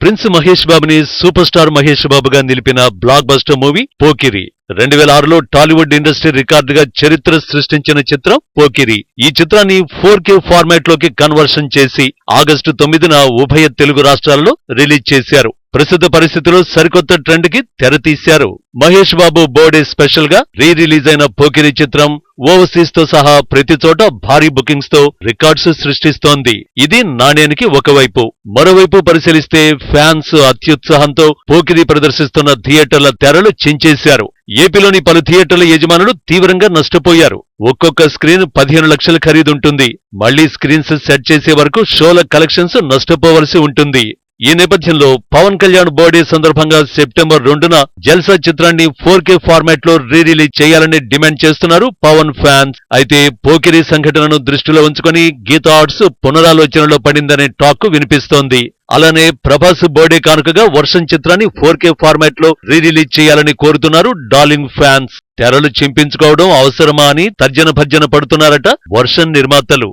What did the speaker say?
Prince Mahesh బాబుని super star Mahesh బాబుగా నిలిపిన block buster movie Pokiri. రెండు వేల ఆరులో టాలీవుడ్ ఇండస్ట్రీ రికార్డుగా చరిత్ర సృష్టించిన చిత్రం పోకిరి. ఈ చిత్రాన్ని ఫోర్ కే ఫార్మాట్లోకి కన్వర్షన్ చేసి ఆగస్టు తొమ్మిదిన ఉభయ తెలుగు రాష్ట్రాల్లో రిలీజ్ చేశారు. ప్రస్తుత పరిస్థితుల్లో సరికొత్త ట్రెండ్కి తెరతీశారు. మహేష్ బాబు బోర్డే స్పెషల్గా రీ రిలీజ్ అయిన పోకిరి చిత్రం ఓవర్సీస్తో సహా ప్రతి చోట భారీ బుకింగ్స్తో రికార్డ్స్ సృష్టిస్తోంది. ఇది నాణ్యానికి ఒకవైపు. మరోవైపు పరిశీలిస్తే ఫ్యాన్స్ అత్యుత్సాహంతో పోకిరి ప్రదర్శిస్తున్న థియేటర్ల తెరలు చించేశారు. ఏపీలోని పలు థియేటర్ల యజమానులు తీవ్రంగా నష్టపోయారు. ఒక్కొక్క స్క్రీన్ పదిహేను లక్షల ఖరీదుంటుంది. మళ్ళీ స్క్రీన్స్ సెట్ చేసే వరకు షోల కలెక్షన్స్ నష్టపోవలసి ఉంటుంది. ఈ నేపథ్యంలో పవన్ కళ్యాణ్ బర్త్డే సందర్భంగా సెప్టెంబర్ రెండున జల్సా చిత్రాన్ని ఫోర్ కే ఫార్మాట్లో రీ రిలీజ్ చేయాలని డిమాండ్ చేస్తున్నారు పవన్ ఫ్యాన్స్. అయితే పోకిరి సంఘటనను దృష్టిలో ఉంచుకొని గీతా ఆర్ట్స్ పునరాలోచనలో పడిందనే టాక్ వినిపిస్తోంది. అలానే ప్రభాస్ బర్త్డే కానుకగా వర్షం చిత్రాన్ని ఫోర్ కే ఫార్మాట్లో రీ రిలీజ్ చేయాలని కోరుతున్నారు డార్లింగ్ ఫ్యాన్స్. తెరలు చింపించుకోవడం అవసరమా అని తర్జన భర్జన పడుతున్నారట వర్షన్ నిర్మాతలు.